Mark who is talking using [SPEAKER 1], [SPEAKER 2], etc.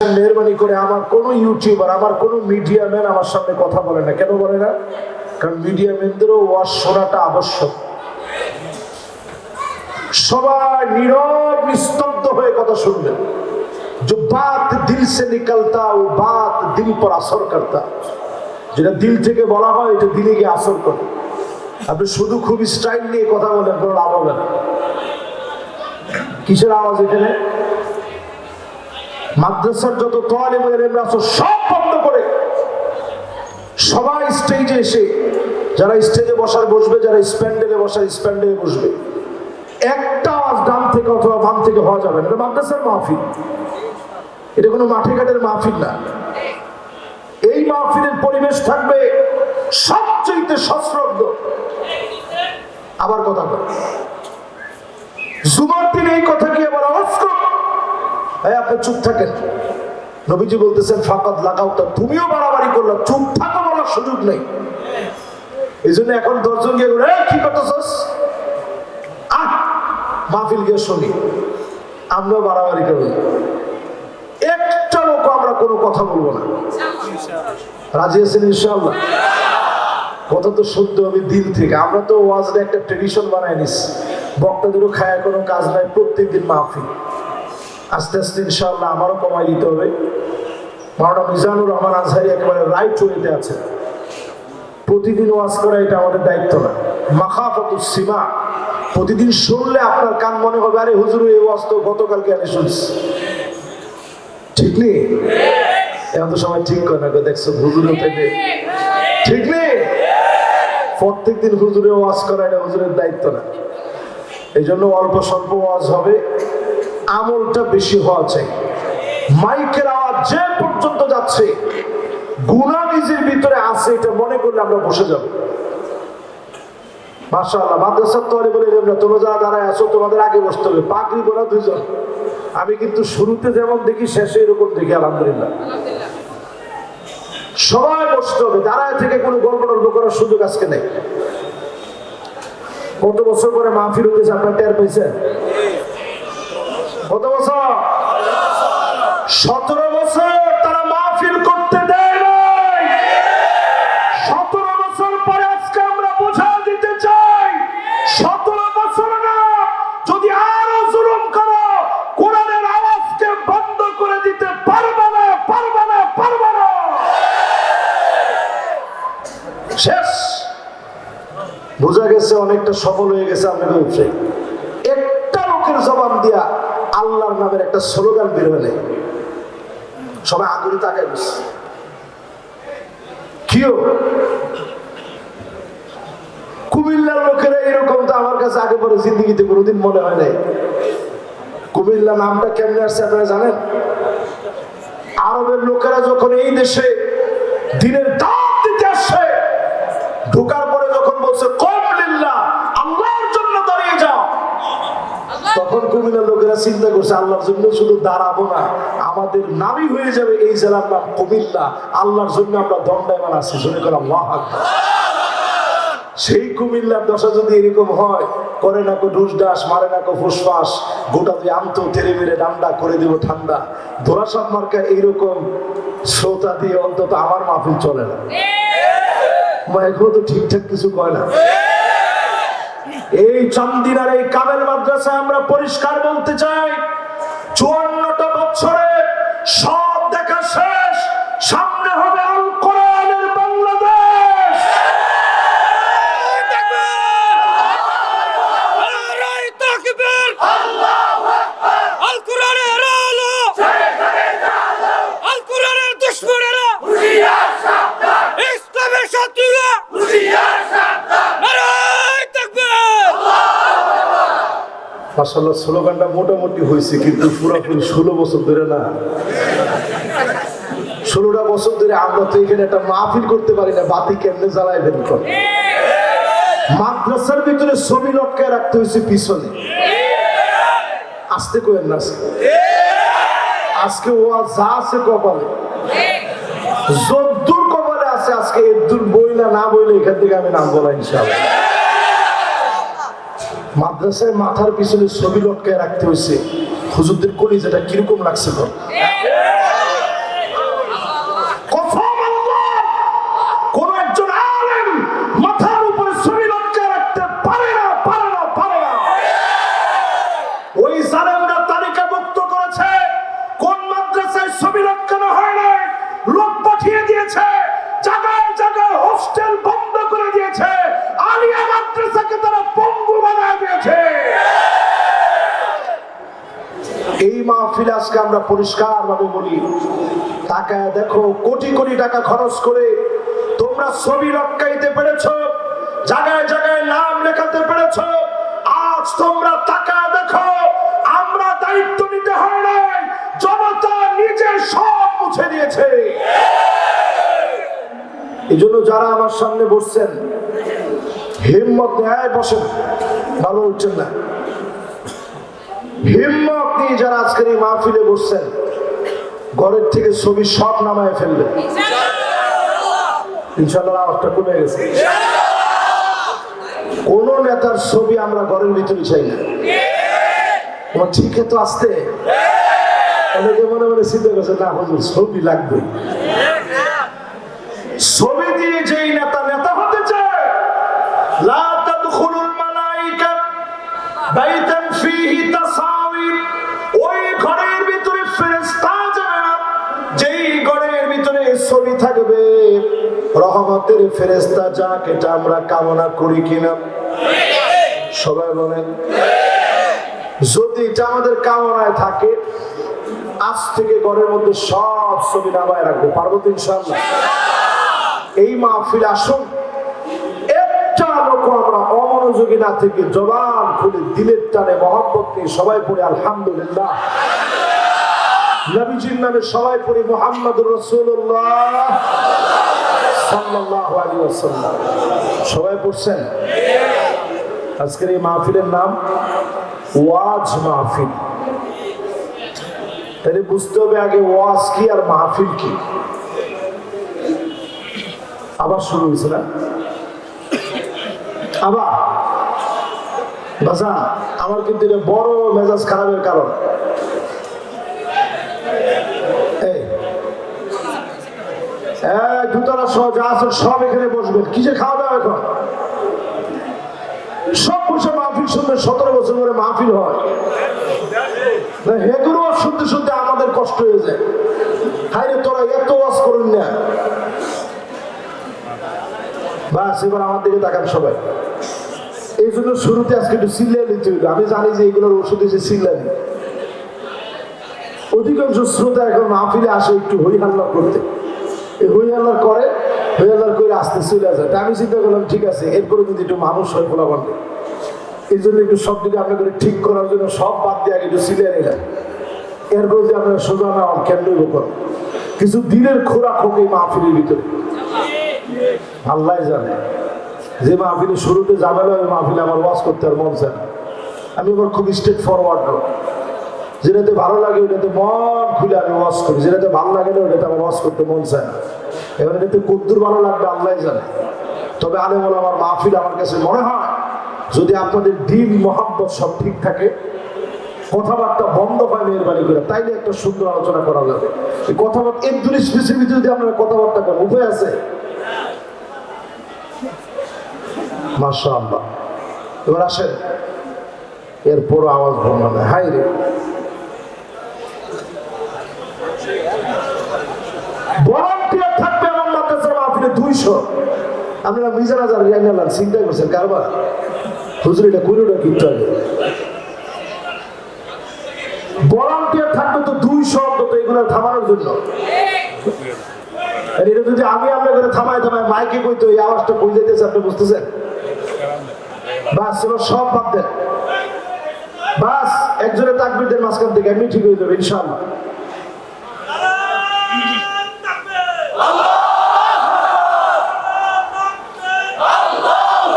[SPEAKER 1] মেহরবানি করে আমার কোনো ইউটিউবার, আমার কোনো মিডিয়াম্যান আমার সামনে কথা বলে না। কেন বলে না? কারণ মিডিয়াম্যানদেরও ওয়াজ শোনাটা আবশ্যক। সবাই নীরব, নিস্তব্ধ হয়ে কথা শুনবেন যে বাত দিল সে নিকলতা ও বাত দিল পর আসর করতা। যেটা দিল থেকে বলা হয়, এটা দিলে গিয়ে আসর করে। আপনি শুধু খুব স্টাইল নিয়ে কথা বলেন, কোনো লাভ হবে না। কিসের আওয়াজ এখানে? মাদ্রাসার যত তোয়ালে মেয়েরা আছে, সব বন্ধ করে। সবাই স্টেজে এসে, যারা স্টেজে বসার বসবে, যারা স্প্যান্ডেলে বসার স্প্যান্ডেলে বসবে। একটা ডান থেকে অথবা বাম থেকে হওয়া যাবে না। মাদ্রাসার মাহফিল। এটা কোনো মাঠে ঘাটের মাহফিল না। এই মাহফিলের পরিবেশ থাকবে সবচেয়ে সশ্রদ্ধ। আবার কথা বল। জুমার দিন এই কথা কি আবার অস্ত্র এই আপনি চুপ থাকেন। নবীজি বলতেছেন ফাকাত লাগাও তা। তুমিও বাড়াবাড়ি করলা চুপ থাকো বলার সুযোগ নেই। এই জন্য এখন দশজন গিয়ে বলে, "এই, কি করতেছস? আহ মাহফিল গিয়ে শুনি। আমরাও বাড়াবাড়ি করি। একটা লোক আমরা কোনো কথা বলব না। রাজি আছেন ইনশাআল্লাহ? কথা তো শুদ্ধ হবে দিল থেকে। আমরা তো ওয়াজের একটা ট্রেডিশন বানাই নিস বক্তাদেরও খায় কোনো কাজ নাই প্রত্যেকদিন মাহফিল। আস্তে আস্তে ইনশাআল্লাহ আমারও কমাই দিতে হবে। মাওলানা মিজানুর রহমান আজহারি একেবারে রাইট ওয়েতে আছে। প্রতিদিন ওয়াজ করা এটা আমাদের দায়িত্ব না। মাখাফত সীমা। প্রতিদিন শুনলে আপনার কান মনে হবে, আরে হুজুর, এই ওয়াজ তো গতকালকে আমি শুনছি। ঠিক নেই? এখন তো সবাই ঠিক করে না, দেখছ, হুজুরের থেকে। ঠিক নেই? প্রত্যেক দিন হুজুরে ওয়াজ করা এটা হুজুরের দায়িত্ব না। এই জন্য অল্প স্বল্প ওয়াজ হবে। আমলটা বেশি হওয়া চাই। মাইকের আওয়াজ যে পর্যন্ত যাচ্ছে গুণা নিজের ভিতরে আছে, এটা মনে করলে আমরা বসে যাব। মাশাআল্লাহ, মাদ্রাসার তোয়ারে বলে আগে বসতে হবে। পাগড়ি পরা দুইজন। আমি কিন্তু শুরুতে যেমন দেখি, শেষে এরকম দেখি, আলহামদুলিল্লাহ। সবাই বসতে হবে। দাঁড়ায় থেকে কোনো গল্প টল্প করার সুযোগ আজকে নেই। কত বছর পরে মাহফিল হয়েছে আপনার টের পেয়েছেন কত বছর? সতেরো বছর তারা মাহফিল করতে দেয় নাই। সতেরো বছর পরে আজকে আমরা বোঝা দিতে চাই, সতেরো বছর না, যদি আরও জুলুম করো, কোরআনের আওয়াজকে বন্ধ করে দিতে পারবে না পারবে না পারবে না। শেষ। বোঝা গেছে অনেকটা সফল হয়ে গেছে আপনাদের ব্যবসায়ী একটা লোকের জবান দিয়া আল্লাহর নামের একটা স্লোগান বের হলে সবাই আগুনে তাকায় বসে। কুমিল্লার লোকেরা এরকম তো আমার কাছে আগে পরে জিন্দিগিতে কোনোদিন মনে হয় নাই। কুমিল্লা নামটা কেমনে আসছে আপনারা জানেন? আরবের লোকেরা যখন এই দেশে দিনের দাওয়াত দিতে আসছে ঢোকার পরে যখন বলছে কম লিল্লাহ আল্লাহর জন্য দাঁড়িয়ে যাও তখন কুমিল্লার লোকেরা চিন্তা করছে, আল্লাহর জন্য শুধু দাঁড়াবো না, আমাদের নামই হয়ে যাবে এই জেলার নাম কুমিল্লা। আল্লাহর জন্য আমরা দণ্ডায়মান আছি শুনে আকবার। সেই কুমিল্লার দশা যদি এরকম হয়, করে না কো ঢুস ডাস, মারে না কো ফুসফাস গোটা দিয়ে আমতো তেরে মেরে ডান্ডা করে দিব ঠান্ডা। ধরাসাপ মার্কা এইরকম শ্রোতা দিয়ে অন্তত আমার মাহফিল চলে না। এখনও তো ঠিকঠাক কিছু কয় না। এই চান্দিনার এই কামেল মাদ্রাসায় আমরা পরিষ্কার বলতে চাই চুয়ান্নটা বছরে সব দেখা শেষ সামনে হবে আল কোরআনের বাংলাদেশ
[SPEAKER 2] নারায় তাকবীর আল কোরআনের আলো আল কোরআনের দুশমনেরা ইসলামের শত্রুরা নারায় তাকবীর
[SPEAKER 1] মাসাল্লাহ স্লোগানটা মোটামুটি হয়েছে, কিন্তু পুরোপুরি ষোলো বছর ধরে না। ষোলোটা বছর ধরে আমরা তো এখানে একটা মাহফিল করতে পারি না, বাতি কেমনে জ্বালায় বের করে মাদ্রাসার ভিতরে ছবি লটকায় রাখতে হয়েছে পিছনে। আসতে কোয়েন না আজকে। ও যা আছে কপালে। যদ্দুর কপালে আছে, আজকে এদ্দুর বইলা না বইলে এখান থেকে আমি নাম বলা ইনশাআল্লাহ। মাদ্রাসায় মাথার পিছনে ছবি লটকায় রাখতে হয়েছে হুজুরদের কলি যেটা কীরকম লাগছে তো ছবি লটকানো হয় না লোক পাঠিয়ে দিয়েছে জায়গায় জায়গায় হোস্টেল বন্ধ করে দিয়েছে আলিয়া মাদ্রাসাকে তারা পঙ্গু বানায় দিয়েছে এই মাহফিল আজকে আমরা পরিষ্কার ভাবে বলি, তাকায় দেখো, কোটি কোটি টাকা খরচ করে তোমরা ছবি রক্ষাইতে পেরেছ, জায়গায় জায়গায় নাম লেখাতে পেরেছ, আজ তোমরা তাকায় দেখো, আমরা দায়িত্ব নিতে হয় নাই, জনতা নিজে সব মুছে দিয়েছে। এই জন্য যারা আমার সামনে বসছেন, হিম্মত নেয় বসেন, ভালো হচ্ছেন না। হিম্মত নিয়ে যারা আজকের এই মাহফিলে বসছেন, ঘরের থেকে ছবি সব নামায় ফেলবে। কোন নেতার ছবি আমরা ঘরের ভিতরে চাই না। ঠিক তো আসতে। অনেকে মনে মনে চিন্তা করছে, না হুজুর, ছবি লাগবে। ছবি দিয়ে যেই নেতা নেতা হতে চায় রহমতের ফেরেশতা যাক, এটা আমরা কামনা করি কিনা? সবাই বলেন, যদি এটা আমাদের কামনায় থাকে, আজ থেকে ঘরের মধ্যে সব ছবি নামায় রাখব, পারব তো এই মাহফিল আসুন, একটা লোক আমরা অমনোযোগী না থেকে জবান খুলে দিলের টানে মহব্বত নিয়ে সবাই পড়ে, আলহামদুলিল্লাহ। নবীজির নামে সবাই পড়ি মোহাম্মদ রসুল্লাহ সবাই পড়ছেন? আজকের এই মাহফিলের নাম ওয়াজ মাহফিল। তাহলে বুঝতে হবে আগে ওয়াজ কি আর মাহফিল কি। আবার শুরু আবার? বাজা আমার কিন্তু এটা বড় মেজাজ খারাপের কারণ। এই, দুতলা আমাদের কষ্ট হাইরে তোরা এত ওয়াজ করুন না। বাস, এবার আমার দিকে তাকান সবাই। এই জন্য শুরুতে আজকে একটু সিল্লাই নিতে আমি জানি যে এগুলোর ওষুধ এসে সিল্লাই অধিকাংশ শ্রোতা এখন মাহফিলে আসে একটু হই হাল্লা করতে। এই হই হাল্লার করে হাল্লার করে আসতে চলে যায়। তা আমি চিন্তা করলাম, ঠিক আছে এরপরে যদি একটু মানুষ হয় ফোলা বান্ধে এই জন্য একটু সব দিকে আপনাদের ঠিক করার জন্য সব বাদ দিয়ে আগে একটু সিলিয়ে নিলাম। এরপর যে আপনারা সোজা না কেন্দ্র করেন কিছু দিনের খোরাক হোক মাহফিলের ভিতরে। আল্লাহ জানে। যে মাহফিলে শুরুতে ঝামেলা ওই মাহফিলে আমার ওয়াজ করতে আর মন চায় না। আমি আবার খুব স্ট্রেট ফরওয়ার্ড লোক। যেটাতে ভালো লাগে ওটাতে মন খুলে আমি ওয়াজ করি। যেটাতে ভালো লাগে না ওটাতে আমার ওয়াজ করতে মন চায় না। এবার এটাতে কদ্দুর ভালো লাগবে আল্লাহ জানে। তবে আলে বলে আমার মাহফিল আমার কাছে মনে হয়, যদি আপনাদের দিন মোহাম্মত সব ঠিক থাকে, কথাবার্তা বন্ধ হয় মেহরবানি করে, তাইলে একটা সুন্দর আলোচনা করা যাবে। কথাবার্তা একজনের স্পেসিফিক যদি আপনারা কথাবার্তা করেন উপায় আছে? মাসা আল্লাহ এবার আসেন। এরপর আওয়াজ ভঙ্গা না হাই রে। মাদ্রাসার মাহফিলে আপনারা মিজান রিয়ান আলান চিন্তা করছেন কারবার হুজুর কুড়িটা কিনতে হবে ভলান্টিয়ার থাকবে তো দুইশো অন্তত এগুলো থামানোর জন্য? এটা যদি আমি আপনার থামাই থামাই, মাইকে কইতো এই আওয়াজটা কই যাইতেছে আপনি বুঝতেছেন? বাস, এবার সব বাদ দেন। বাস, একজনে তাকবির দেন মাঝখান থেকে, এমনি ঠিক হয়ে যাবে, ইনশাআল্লাহ।